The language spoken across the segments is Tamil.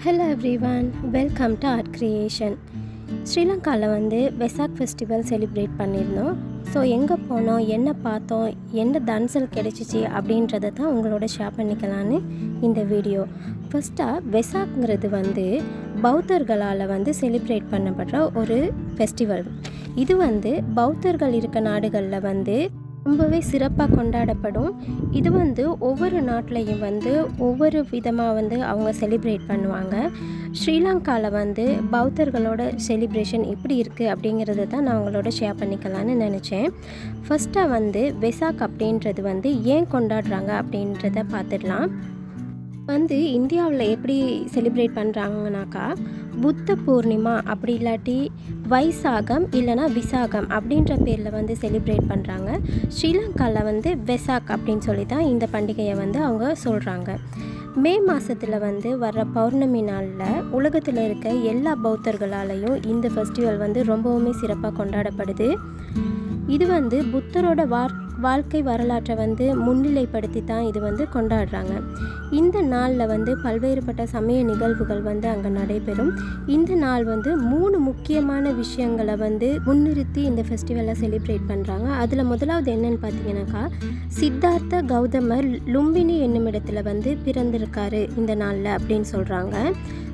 Hello everyone welcome to art creation ஸ்ரீலங்காவில் வந்து வெசாக் ஃபெஸ்டிவல் செலிப்ரேட் பண்ணியிருந்தோம் ஸோ எங்கே போனோம் என்ன பார்த்தோம் என்ன தன்சல் கிடைச்சிச்சு அப்படின்றத தான் உங்களோட ஷேர் பண்ணிக்கலான்னு இந்த வீடியோ ஃபஸ்ட்டாக வெசாக்ங்கிறது வந்து பௌத்தர்களால் வந்து செலிப்ரேட் பண்ணப்படுற ஒரு ஃபெஸ்டிவல் இது வந்து பௌத்தர்கள் இருக்க நாடுகளில் வந்து ரொம்பவே சிறப்பாக கொண்டாடப்படும். இது வந்து ஒவ்வொரு நாட்டிலையும் வந்து ஒவ்வொரு விதமாக வந்து அவங்க செலிப்ரேட் பண்ணுவாங்க. ஸ்ரீலங்காவில் வந்து பௌத்தர்களோட செலிப்ரேஷன் எப்படி இருக்குது அப்படிங்கிறத தான் நான் அவங்களோட ஷேர் பண்ணிக்கலான்னு நினச்சேன். ஃபஸ்ட்டாக வந்து வெசாக் அப்படின்றது வந்து ஏன் கொண்டாடுறாங்க அப்படின்றத பார்த்துடலாம். வந்து இந்தியாவில் எப்படி செலிப்ரேட் பண்ணுறாங்கனாக்கா புத்த பூர்ணிமா அப்படி இல்லாட்டி வைசாகம் இல்லைனா விசாகம் அப்படின்ற பேரில் வந்து செலிப்ரேட் பண்ணுறாங்க ஸ்ரீலங்காவில் வந்து வெசாக் அப்படின்னு சொல்லி தான் இந்த பண்டிகையை வந்து அவங்க சொல்கிறாங்க மே மாதத்தில் வந்து வர்ற பௌர்ணமி நாளில் உலகத்தில் இருக்க எல்லா பௌத்தர்களாலையும் இந்த ஃபெஸ்டிவல் வந்து ரொம்பவுமே சிறப்பாக கொண்டாடப்படுது. இது வந்து புத்தரோட வார் வாழ்க்கை வரலாற்றை வந்து முன்னிலைப்படுத்தி தான் இது வந்து கொண்டாடுறாங்க. இந்த நாளில் வந்து பல்வேறுபட்ட சமய நிகழ்வுகள் வந்து அங்கே நடைபெறும். இந்த நாள் வந்து மூணு முக்கியமான விஷயங்களை வந்து முன்னிறுத்தி இந்த ஃபெஸ்டிவலை செலிப்ரேட் பண்ணுறாங்க அதில் முதலாவது என்னன்னு பார்த்தீங்கன்னாக்கா சித்தார்த்த கௌதமர் லும்பினி என்னும் இடத்துல வந்து பிறந்திருக்காரு இந்த நாளில் அப்படின்னு சொல்கிறாங்க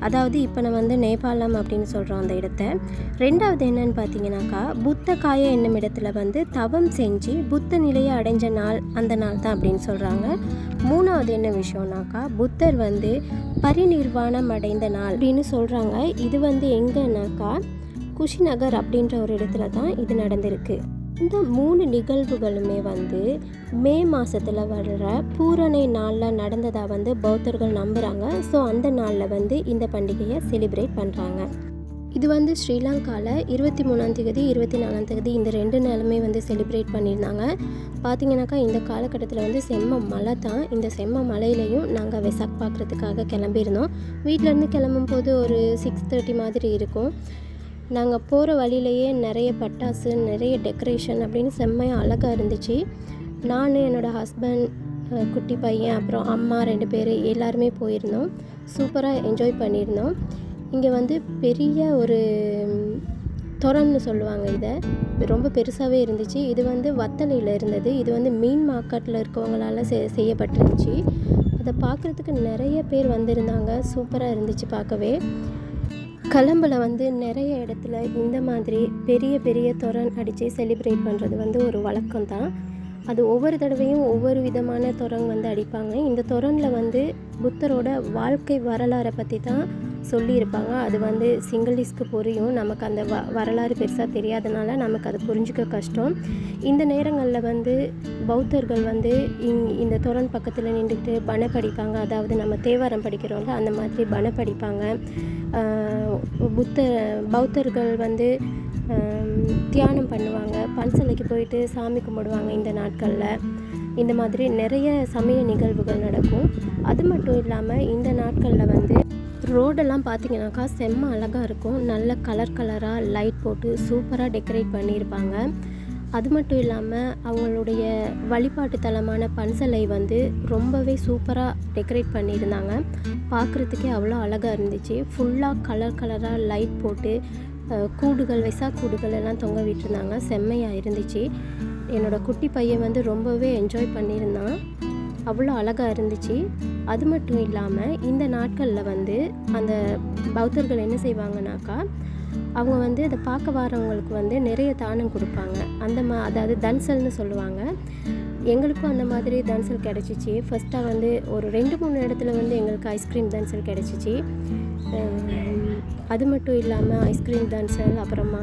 அதாவது இப்போ நம்ம வந்து நேபாளம் அப்படின்னு சொல்கிறோம் அந்த இடத்த. ரெண்டாவது என்னன்னு பார்த்தீங்கன்னாக்கா புத்த காய என்னும் இடத்துல வந்து தவம் செஞ்சு புத்த நிலையை அடைஞ்ச நாள் அந்த நாள் தான் அப்படின்னு சொல்கிறாங்க மூணாவது என்ன விஷயம்னாக்கா புத்தர் வந்து பரிநிர்வாணம் அடைந்த நாள் அப்படின்னு சொல்கிறாங்க இது வந்து எங்கன்னாக்கா குஷிநகர் அப்படின்ற ஒரு இடத்துல தான் இது நடந்திருக்கு. இந்த மூணு நிகழ்வுகளுமே வந்து மே மாதத்தில் வர்ற பூரணை நாளில் நடந்ததாக வந்து பௌத்தர்கள் நம்புகிறாங்க ஸோ அந்த நாளில் வந்து இந்த பண்டிகையை செலிப்ரேட் பண்ணுறாங்க இது வந்து ஸ்ரீலங்காவில் இருபத்தி மூணாம் தேதி இருபத்தி நாலாம் தேதி இந்த ரெண்டு நாளுமே வந்து செலிப்ரேட் பண்ணியிருந்தாங்க. பார்த்தீங்கன்னாக்கா இந்த காலகட்டத்தில் வந்து செம்ம மழை தான். இந்த செம்ம மலையிலையும் நாங்கள் வெசாக் பார்க்குறதுக்காக கிளம்பியிருந்தோம். வீட்டிலேருந்து கிளம்பும் போது ஒரு சிக்ஸ் தேர்ட்டி மாதிரி இருக்கும். நாங்கள் போகிற வழியிலேயே நிறைய பட்டாசு நிறைய டெக்கரேஷன் அப்படின்னு செம்மையாக அழகாக இருந்துச்சு. நான் என்னோடய ஹஸ்பண்ட் குட்டி பையன் அப்புறம் அம்மா ரெண்டு பேர் எல்லாருமே போயிருந்தோம். சூப்பராக என்ஜாய் பண்ணியிருந்தோம். இங்கே வந்து பெரிய ஒரு தொரன்னு சொல்லுவாங்க இதை. ரொம்ப பெருசாகவே இருந்துச்சு. இது வந்து வத்தலையில் இருந்தது. இது வந்து மீன் மார்க்கெட்டில் இருக்கவங்களால செ செய்யப்பட்டிருந்துச்சு. அதை பார்க்குறதுக்கு நிறைய பேர் வந்திருந்தாங்க. சூப்பராக இருந்துச்சு பார்க்கவே. கலம்பில் வந்து நிறைய இடத்துல இந்த மாதிரி பெரிய பெரிய தொரன் அடித்து செலிப்ரேட் பண்ணுறது வந்து ஒரு வழக்கம் தான் அது ஒவ்வொரு தடவையும் ஒவ்வொரு விதமான தொரன் வந்து அடிப்பாங்க. இந்த தொரனில் வந்து புத்தரோட வாழ்க்கை வரலாறை பற்றி தான் சொல்லியிருப்பாங்க. அது வந்து சிங்கிளிஸ்க்கு புரியும் நமக்கு அந்த வ வரலாறு பெருசாக தெரியாதனால நமக்கு அது புரிஞ்சுக்க கஷ்டம். இந்த நேரங்களில் வந்து பௌத்தர்கள் வந்து இங் இந்த தொரன் பக்கத்தில் நின்றுக்கிட்டு பண படிப்பாங்க. அதாவது நம்ம தேவாரம் படிக்கிறோம்ல அந்த மாதிரி பண படிப்பாங்க. புத்த பௌத்தர்கள் வந்து தியானம் பண்ணுவாங்க. பன்சலைக்கு போயிட்டு சாமி கும்பிடுவாங்க இந்த நாட்களில். இந்த மாதிரி நிறைய சமய நிகழ்வுகள் நடக்கும். அது மட்டும் இல்லாமல் இந்த நாட்களில் வந்து ரோடெல்லாம் பார்த்தீங்கன்னாக்கா செம்ம அழகாக இருக்கும். நல்ல கலர் கலராக லைட் போட்டு சூப்பராக டெக்கரேட் பண்ணியிருப்பாங்க. அது மட்டும் இல்லாமல் அவங்களுடைய வழிபாட்டு தலமான பன்சலை வந்து ரொம்பவே சூப்பராக டெக்கரேட் பண்ணியிருந்தாங்க. பார்க்குறதுக்கே அவ்வளோ அழகாக இருந்துச்சு. ஃபுல்லாக கலர் கலராக லைட் போட்டு கூடுகள் வெசா கூடுகள் எல்லாம் தொங்க விட்டுருந்தாங்க. செம்மையாக இருந்துச்சு. என்னோடய குட்டி பையன் வந்து ரொம்பவே என்ஜாய் பண்ணியிருந்தான். அவ்வளோ அழகாக இருந்துச்சு. அது மட்டும் இல்லாமல் இந்த நாட்களில் வந்து அந்த பௌத்தர்கள் என்ன செய்வாங்கனாக்கா அவங்க வந்து அதை பார்க்க வரவங்களுக்கு வந்து நிறைய தானம் கொடுப்பாங்க. அந்த மா அதாவது தன்சல்னு சொல்லுவாங்க. எங்களுக்கும் அந்த மாதிரி தன்சல் கிடச்சிச்சு. ஃபஸ்ட்டாக வந்து ஒரு ரெண்டு மூணு இடத்துல வந்து எங்களுக்கு ஐஸ்கிரீம் தன்சல் கிடச்சிச்சு. அது மட்டும் இல்லாமல் ஐஸ்கிரீம் தன்சல் அப்புறமா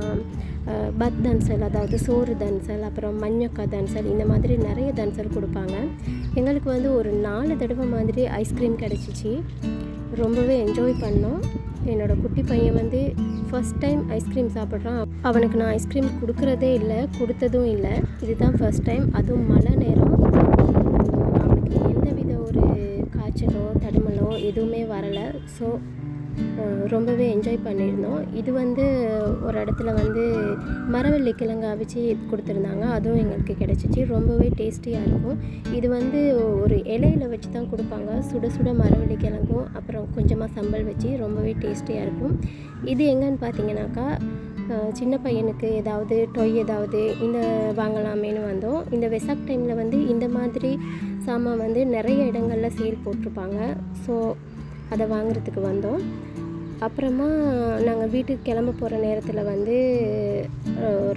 பத் தன்சல் அதாவது சோறு தன்சல் அப்புறம் மஞ்சக்கா தன்சல் இந்த மாதிரி நிறைய தன்சல் கொடுப்பாங்க. எங்களுக்கு வந்து ஒரு நாலு தடவை மாதிரி ஐஸ்கிரீம் கிடச்சிச்சு. ரொம்பவே என்ஜாய் பண்ணோம். என்னோடய குட்டி பையன் வந்து ஃபஸ்ட் டைம் ஐஸ்கிரீம் சாப்பிட்றான். அவனுக்கு நான் ஐஸ்கிரீம் கொடுக்குறதே இல்லை கொடுத்ததும் இல்லை. இதுதான் ஃபஸ்ட் டைம் அதுவும் மழை நேரம். அவனுக்கு எந்த வித ஒரு காய்ச்சலோ தடுமலோ எதுவுமே வரலை. ஸோ ரொம்பவே என்ஜாய் பண்ணியிருந்தோம். இது வந்து ஒரு இடத்துல வந்து மரவள்ளி கிழங்கு அவிச்சு கொடுத்துருந்தாங்க. அதுவும் எங்களுக்கு கிடச்சிச்சு. ரொம்பவே டேஸ்டியாக இருக்கும். இது வந்து ஒரு இலையில வச்சு தான் கொடுப்பாங்க. சுட சுட மரவள்ளி கிழங்கும் அப்புறம் கொஞ்சமாக சம்பல் வச்சு ரொம்பவே டேஸ்டியாக இருக்கும். இது எங்கன்னு பார்த்தீங்கன்னாக்கா சின்ன பையனுக்கு ஏதாவது டொய் ஏதாவது இந்த வாங்கலாமேன்னு வந்தோம். இந்த வெசாக் டைமில் வந்து இந்த மாதிரி சாமான் வந்து நிறைய இடங்களில் சேல் போட்டிருப்பாங்க. ஸோ அதை வாங்குறதுக்கு வந்தோம். அப்புறமா நாங்கள் வீட்டுக்கு கிளம்ப போகிற நேரத்தில் வந்து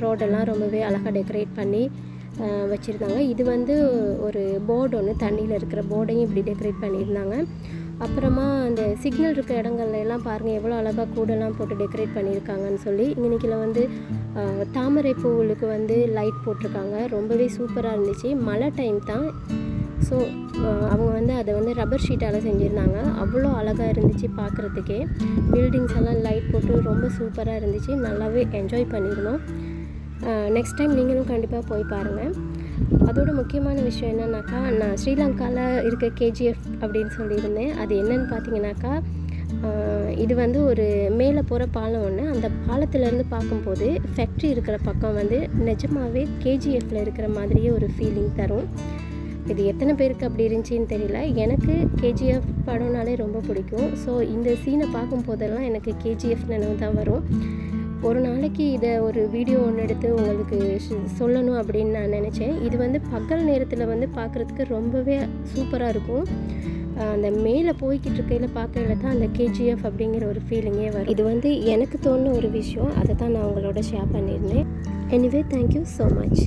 ரோடெல்லாம் ரொம்பவே அழகாக டெக்கரேட் பண்ணி வச்சுருந்தாங்க. இது வந்து ஒரு போர்டு ஒன்று தண்ணியில் இருக்கிற போர்டையும் இப்படி டெக்கரேட் பண்ணியிருந்தாங்க. அப்புறமா அந்த சிக்னல் இருக்க இடங்கள்ல எல்லாம் பாருங்கள் எவ்வளோ அழகாக கூடெல்லாம் போட்டு டெக்கரேட் பண்ணியிருக்காங்கன்னு சொல்லி இன்றைக்கில் வந்து தாமரை பூவுக்கு வந்து லைட் போட்டிருக்காங்க. ரொம்பவே சூப்பராக இருந்துச்சு. மழை டைம் தான். ஸோ அவங்க வந்து அதை வந்து ரப்பர் ஷீட்டால் செஞ்சுருந்தாங்க. அவ்வளோ அழகாக இருந்துச்சு பார்க்குறதுக்கே பில்டிங்ஸ் எல்லாம் லைட் போட்டு ரொம்ப சூப்பராக இருந்துச்சு. நல்லாவே என்ஜாய் பண்ணியிருந்தோம் நெக்ஸ்ட் டைம் நீங்களும் கண்டிப்பாக போய் பாருங்கள் அதோட முக்கியமான விஷயம் என்னன்னாக்கா நான் ஸ்ரீலங்காவில் இருக்க கேஜிஎஃப் அப்படின்னு சொல்லியிருந்தேன். அது என்னன்னு பார்த்தீங்கன்னாக்கா இது வந்து ஒரு மேலே போகிற பாலம் ஒன்று அந்த பாலத்துலேருந்து பார்க்கும்போது ஃபேக்ட்ரி இருக்கிற பக்கம் வந்து நிஜமாகவே கேஜிஎஃப்பில் இருக்கிற மாதிரியே ஒரு ஃபீலிங் தரும். இது எத்தனை பேருக்கு அப்படி இருந்துச்சின்னு தெரியல. எனக்கு கேஜிஎஃப் படம்னாலே ரொம்ப பிடிக்கும். ஸோ இந்த சீனை பார்க்கும் போதெல்லாம் எனக்கு கேஜிஎஃப் நினைவு தான் வரும். ஒரு நாளைக்கு இதை ஒரு வீடியோ ஒன்று எடுத்து உங்களுக்கு சொல்லணும் அப்படின்னு நான் நினச்சேன். இது வந்து பகல் நேரத்தில் வந்து பார்க்குறதுக்கு ரொம்பவே சூப்பராக இருக்கும். அந்த மேலே போய்கிட்டு இருக்கையில் பார்க்கறதுல தான் அந்த கேஜிஎஃப் அப்படிங்கிற ஒரு ஃபீலிங்கே வரும். இது வந்து எனக்கு தோணுன ஒரு விஷயம். அதை தான் நான் உங்களோட ஷேர் பண்ணியிருந்தேன். Anyway thank you so much